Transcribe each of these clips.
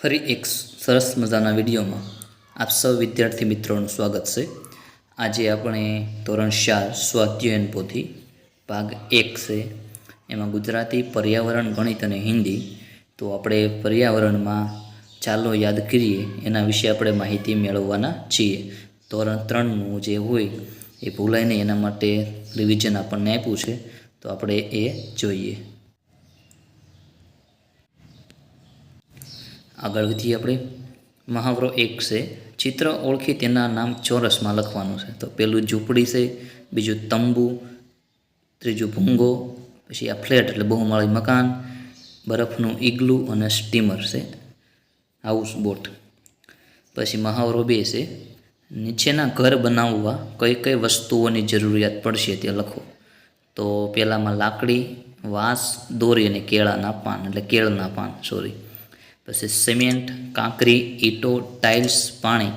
ફરી એક સરસ મજાના વિડીયોમાં આપ સૌ વિદ્યાર્થી મિત્રોનું સ્વાગત છે. આજે આપણે ધોરણ ચાર સ્વાધ્યાયન પોથી ભાગ એક છે. એમાં ગુજરાતી પર્યાવરણ, ગણિત અને હિન્દી. તો આપણે પર્યાવરણમાં ચાલો યાદ કરીએ, એના વિશે આપણે માહિતી મેળવવાના છીએ. ધોરણ ત્રણનું જે હોય એ ભૂલાઈને એના માટે રિવિઝન આપણને આપ્યું છે. તો આપણે એ જોઈએ. આગળ વધીએ આપણે. મહાવરો એક છે. ચિત્ર ઓળખી તેના નામ ચોરસમાં લખવાનું છે. તો પેલું ઝૂંપડી છે, બીજું તંબુ, ત્રીજું ભૂંગો, પછી આ ફ્લેટ એટલે બહુમાળી મકાન, બરફનું ઈગલું અને સ્ટીમર છે. House boat. પછી મહાવરો બે છે. નીચેના ઘર બનાવવા કઈ કઈ વસ્તુઓની જરૂરિયાત પડશે તે લખો. તો પહેલાંમાં લાકડી, વાંસ, દોરી અને કેળાના પાન, એટલે કેળના પાન સોરી પછી સિમેન્ટ, કાંકરી, ઈંટો, ટાઇલ્સ, પાણી.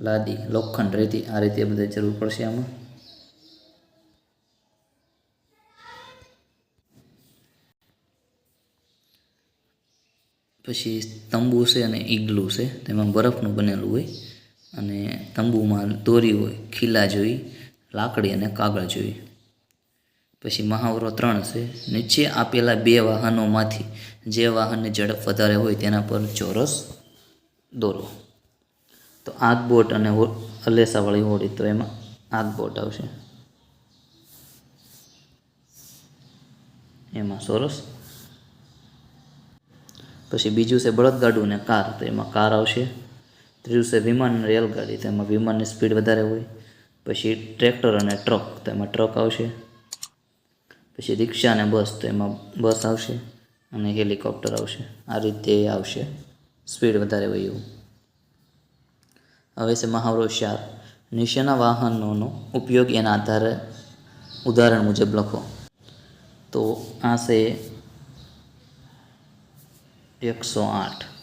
લાદી, લોખંડ, રેતી, આ રીતે બધે જરૂર પડશે આમાં. પછી તંબુ છે અને ઈગલું છે, તેમાં બરફનું બનેલું હોય. અને તંબુમાં દોરી હોય, ખીલા જોઈ, લાકડી અને કાગળ જોઈ. પછી મહાવરો ત્રણ છે. નીચે આપેલા બે વાહનોમાંથી જે વાહનની ઝડપ વધારે હોય તેના પર ચોરસ દોરો. તો આગ બોટ અને અલેસાવાળી હોડી તો એમાં આગ બોટ આવશે. એમાં ચોરસ. પછી બીજું છે બળદગાડું અને કાર, તો એમાં કાર આવશે. ત્રીજું છે વિમાન અને રેલગાડી. તેમાં વિમાનની સ્પીડ વધારે હોય, પછી ટ્રેક્ટર અને ટ્રક. તેમાં ટ્રક આવશે, પછી રિક્ષા અને બસ. તો એમાં બસ આવશે અને હેલિકોપ્ટર આવશે. આ રીતે આવશે. સ્પીડ વધારે હોય એવું. હવે છે મહાવરો શાર નીચેના વાહનોનો ઉપયોગ એના આધારે ઉદાહરણ મુજબ લખો. તો આ છે એકસો આઠ.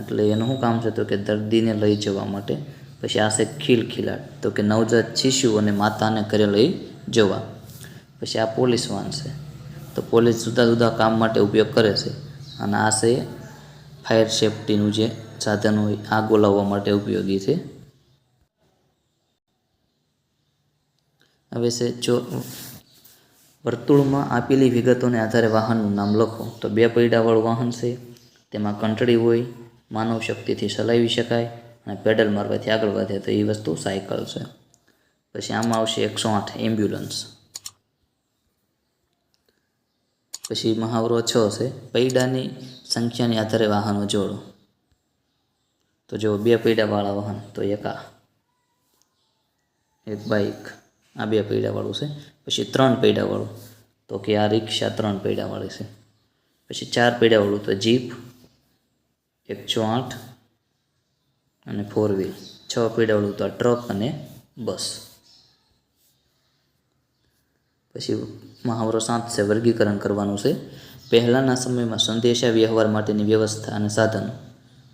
એટલે એનું શું કામ છે તો કે દર્દીને લઈ જવા માટે પછી આ છે ખીલખીલાટ તો કે નવજાત શિશુ અને માતાને ઘરે લઈ જવા. પછી આ પોલીસ વાન છે. તો પોલીસ જુદા જુદા કામ માટે ઉપયોગ કરે છે. અને આ છે ફાયર સેફટીનું જે સાધન હોય આગ ઓલાવવા માટે ઉપયોગી છે. હવે છે જો વર્તુળમાં આપેલી વિગતોને આધારે વાહનનું નામ લખો. તો બે પૈડાવાળું વાહન છે. તેમાં કંટળી હોય માનવ શક્તિથી ચલાવી શકાય અને પેડલ મારવાથી આગળ વધે તો એ વસ્તુ સાયકલ છે. પછી આમાં આવશે એકસો આઠ એમ્બ્યુલન્સ. પછી મહાવરો છ છે. પૈડાની સંખ્યાની આધારે વાહનો જોડો. તો જો બે પૈડાવાળા વાહન, તો એક એક બાઇક આ બે પૈડાવાળું છે. પછી ત્રણ પૈડાવાળું, તો કે આ રિક્ષા ત્રણ પૈડાવાળી છે. પછી ચાર પૈડાવાળું તો જીપ એકસો આઠ અને ફોર વ્હીલ છ પૈડાવાળું તો ટ્રક અને બસ પછી મહાવરો સાત છે, વર્ગીકરણ કરવાનું છે. પહેલાંના સમયમાં સંદેશા વ્યવહાર માટેની વ્યવસ્થા અને સાધનો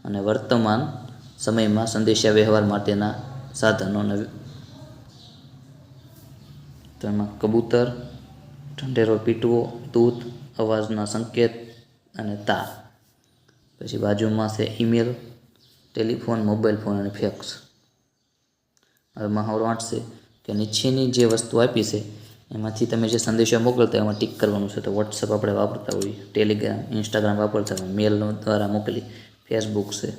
અને વર્તમાન સમયમાં સંદેશા વ્યવહાર માટેના સાધનો અને તો એમાં કબૂતર, ઢંઢેરો પીટવો, દૂધ, અવાજના સંકેત અને તાર. પછી બાજુમાં છે ઈમેલ, ટેલિફોન, મોબાઈલ ફોન અને ફેક્સ. હવે મહાવરો આઠ કે નીચેની જે વસ્તુ આપી છે, એમાંથી તમે જે સંદેશો મોકલતા એમાં ટીક કરવાનું છે. તો વોટ્સઅપ આપણે વાપરતા હોઈએ ટેલિગ્રામ ઇન્સ્ટાગ્રામ વાપરતા હોય મેલ દ્વારા મોકલી ફેસબુક છે.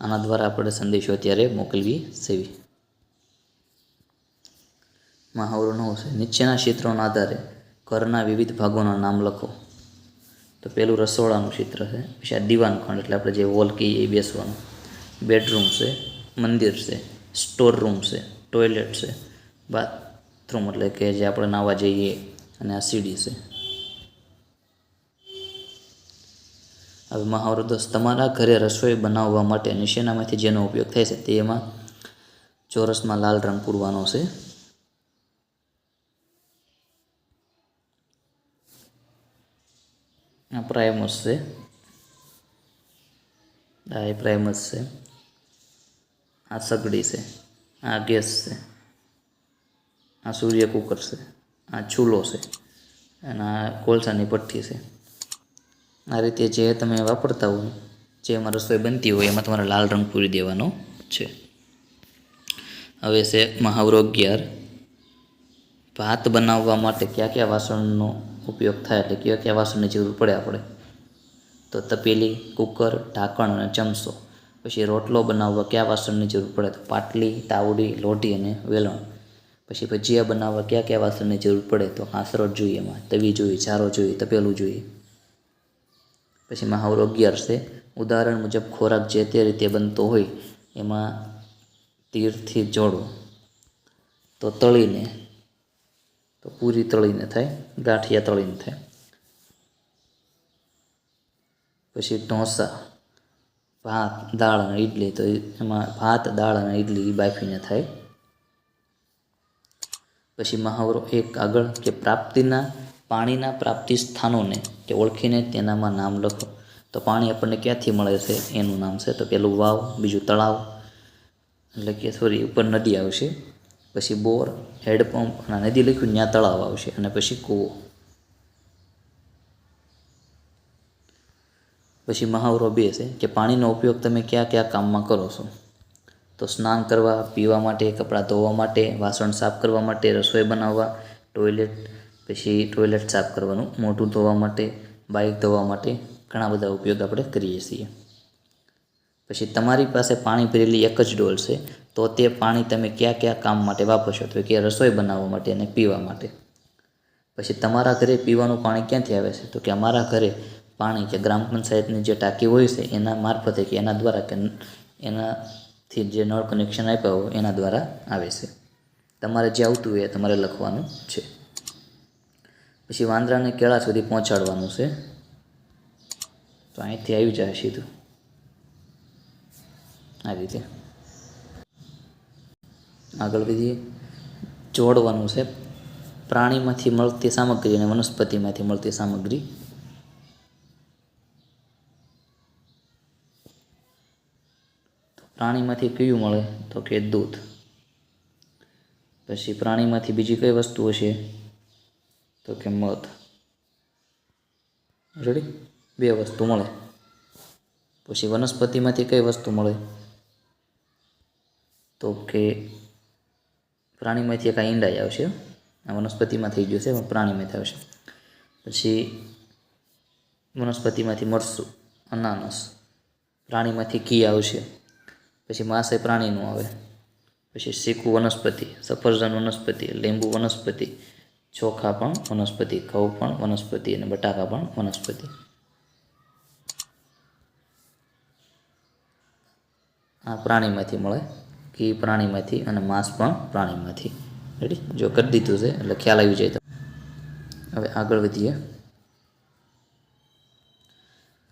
આના દ્વારા આપણે સંદેશો અત્યારે મોકલવી સેવી મહાવરો નવો છે. નીચેના ક્ષેત્રોના આધારે ઘરના વિવિધ ભાગોના નામ લખો. તો પેલું રસોડાનું ચિત્ર છે. પછી આ દીવાન ખંડ એટલે આપણે જે વોલ કહીએ એ બેસવાનું. બેડરૂમ છે, મંદિર છે સ્ટોર રૂમ છે ટોયલેટ છે બાથરૂમ એટલે કે જે આપણે નાવા જઈએ અને આ સીડી છે. હવે મહાવરો દોસ્ત તમારા ઘરે રસોઈ બનાવવા માટે નીચેનામાંથી જેનો ઉપયોગ થાય છે તેમાં ચોરસમાં લાલ રંગ પૂરવાનો છે. છે આ એ પ્રાઇમસ છે આ સગડી છે આ ગેસ છે આ સૂર્ય કુકર છે આ ચૂલો છે અને આ કોલસાની ભઠ્ઠી છે આ રીતે જે તમે વાપરતા હોય જે એમાં રસોઈ બનતી હોય એમાં તમારે લાલ રંગ પૂરી દેવાનો છે હવે છે મહાવરો અગિયાર ભાત બનાવવા માટે કયા કયા વાસણનો ઉપયોગ થાય એટલે કયા કયા વાસણની જરૂર પડે આપણે? તો તપેલી, કુકર, ઢાંકણ અને ચમચો. પછી રોટલો બનાવવા કયા વાસણની જરૂર પડે? તો પાટલી, તાવડી, લોઢી અને વેલણ. પછી ભજીયા બનાવવા કયા કયા વાસણની જરૂર પડે? તો આસરોટ જોઈએ એમાં. તવી જોઈએ ચારો જોઈએ, તપેલું જોઈએ. પછી મહાવરો અગિયાર છે. ઉદાહરણ મુજબ ખોરાક જે તે રીતે બનતો હોય એમાં તીરથી જોડો. તો તળીને તો પૂરી તળીને થાય, ગાંઠિયા તળીને થાય. પછી ઢોસા, ભાત, દાળ અને ઇડલી તો એમાં ભાત, દાળ અને ઇડલી બાફીને થાય. પછી મહાવરો એક આગળ કે પ્રાપ્તિના, પાણીના પ્રાપ્તિ સ્થાનોને કે ઓળખીને તેનામાં નામ લખો. તો પાણી આપણને ક્યાંથી મળે છે? એનું નામ છે. તો પેલું વાવ, બીજું તળાવ. એટલે કે સોરી ઉપર નદી આવશે. પછી બોર હેડપંપ અને નદી લખ્યું ત્યાં તળાવ આવશે અને પછી કૂવો. પછી મહાવરો બે છે કે પાણીનો ઉપયોગ તમે કયા કયા કામમાં કરો છો? તો સ્નાન કરવા, પીવા માટે, કપડાં ધોવા માટે, વાસણ સાફ કરવા માટે, રસોઈ બનાવવા, ટોયલેટ, પછી ટોયલેટ સાફ કરવાનું, મોઢું ધોવા માટે, બાઇક ધોવા માટે ઘણા બધા ઉપયોગ આપણે કરીએ છીએ. પછી તમારી પાસે પાણી ભરેલી એક જ ડોલ છે તો તે પાણી તમે કયા કયા કામ માટે વાપરશો તો કે રસોઈ બનાવવા માટે અને પીવા માટે. પછી તમારા ઘરે પીવાનું પાણી ક્યાંથી આવે છે? તો કે અમારા ઘરે પાણી કે ગ્રામ પંચાયતની જે ટાંકી હોય છે, એના મારફતે કે એના દ્વારા કે એનાથી જે નળ કનેક્શન આપ્યા હોય, એના દ્વારા આવે છે. તમારે જે આવતું હોય એ તમારે લખવાનું છે. પછી વાંદરાને કેળા સુધી પહોંચાડવાનું છે. તો અહીંથી આવી જાય સીધું. આ રીતે. આગળ વધીએ. જોડવાનું છે. પ્રાણીમાંથી મળતી સામગ્રી અને વનસ્પતિમાંથી મળતી સામગ્રી. પ્રાણીમાંથી કયું મળે? તો કે દૂધ. પછી પ્રાણીમાંથી બીજી કઈ વસ્તુઓ છે? તો કે મધ. રેડી બે વસ્તુ મળે. પછી વનસ્પતિમાંથી કઈ વસ્તુ મળે? તો કે પ્રાણીમાંથી એક આ ઈંડાઈ આવશે. આ વનસ્પતિમાં થઈ ગયું છે પ્રાણીમાંથી આવશે. પછી વનસ્પતિમાંથી મરસું, અનાનસ, પ્રાણીમાંથી ઘી આવશે. પછી માંસ એ પ્રાણીનું આવે. પછી શીકું વનસ્પતિ, સફરજન વનસ્પતિ, લીંબુ વનસ્પતિ, ચોખા પણ વનસ્પતિ, ઘઉં પણ વનસ્પતિ અને બટાકા પણ વનસ્પતિ. આ પ્રાણીમાંથી મળે ઘી પ્રાણીમાંથી અને માંસ પણ પ્રાણીમાંથી. રેડી જો કરી દીધું છે, એટલે ખ્યાલ આવી જાય તો હવે આગળ વધીએ.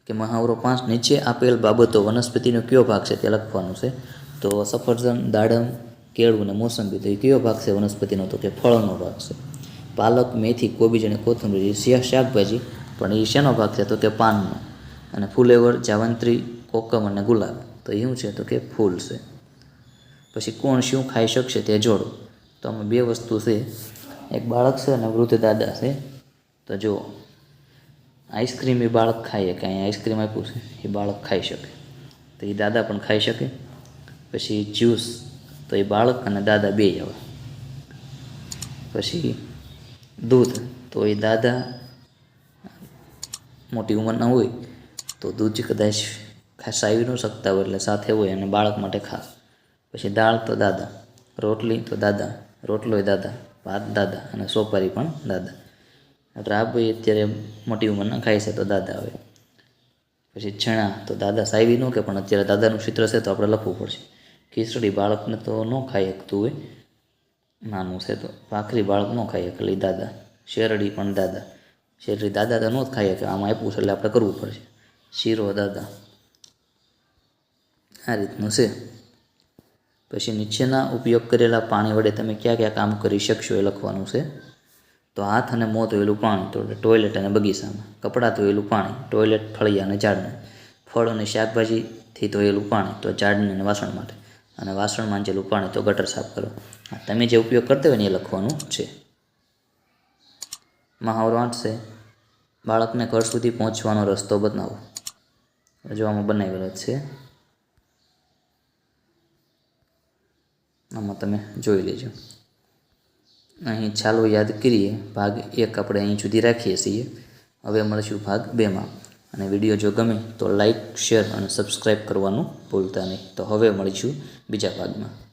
કે મહાવરો પાંચ, નીચે આપેલ બાબતો વનસ્પતિનો કયો ભાગ છે તે લખવાનું છે. તો સફરજન, દાડમ, કેળું અને મોસંબી, તો એ કયો ભાગ છે વનસ્પતિનો? તો કે ફળનો ભાગ છે. પાલક, મેથી કોબીજ અને કોથમરી શિયા શાકભાજી, પણ એ શેનો ભાગ છે? તો કે પાનનો. અને ફુલેવર, જાવંત્રી, કોકમ અને ગુલાબ. તો એ શું છે? તો કે ફૂલ છે. પછી કોણ શું ખાઈ શકશે તે જોડો. તો આમાં બે વસ્તુ છે. એક બાળક છે અને વૃદ્ધ દાદા છે. તો જો આઈસ્ક્રીમ એ બાળક ખાઈએ કે અહીંયા આઈસ્ક્રીમ આપ્યું છે, એ બાળક ખાઈ શકે. તો એ દાદા પણ ખાઈ શકે. પછી જ્યુસ, તો એ બાળક અને દાદા બે આવે પછી દૂધ, તો એ દાદા મોટી ઉંમરના હોય, તો દૂધ કદાચ ખાસ આવી ન શકતા હોય એટલે સાથે હોય અને બાળક માટે ખાસ. પછી દાળ તો દાદા, રોટલી તો દાદા રોટલો દાદા, ભાત દાદા અને સોપારી પણ દાદા. રાબભાઈ અત્યારે મોટી ઉંમરના ખાય છે તો દાદા આવે પછી છણા તો દાદા સાવી ન કે પણ અત્યારે દાદાનું ચિત્ર છે તો આપણે લખવું પડશે. ખીચડી બાળકને તો ન ખાઈ શકતું હોય. નાનું છે તો ભાખરી બાળક ન ખાઈ શકે દાદા. શેરડી પણ દાદા. શેરડી દાદા તો ન જ ખાઈ શકે આમાં આપ્યું છે એટલે આપણે કરવું પડશે. શીરો દાદા. આ રીતનું છે. પછી નીચેના ઉપયોગ કરેલા પાણી વડે તમે ક્યાં ક્યાં કામ કરી શકશો એ લખવાનું છે. તો હાથ અને મોં ધોયેલું પાણી, તો ટોયલેટ અને બગીચામાં. કપડાં ધોયેલું પાણી, ટોયલેટ, ફળિયા અને ઝાડને. ફળ અને શાકભાજીથી ધોયેલું પાણી, તો ઝાડને અને વાસણ માટે. અને વાસણ માંજેલું પાણી, તો ગટર સાફ કરો. તમે જે ઉપયોગ કરતા હોય ને એ લખવાનું છે. મહાવરો આઠ બાળકને ઘર સુધી પહોંચવાનો રસ્તો બનાવો જો આમાં બનાવેલો છે. આમાં તમે જોઈ લેજો. અહીં ચાલો યાદ કરીએ, ભાગ એક આપણે અહીં સુધી રાખીએ છીએ. હવે મળીશું ભાગ બેમાં. અને વીડિયો જો ગમે તો લાઈક શેર અને સબસ્ક્રાઈબ કરવાનું ભૂલતા નહીં. તો હવે મળીશું બીજા ભાગમાં.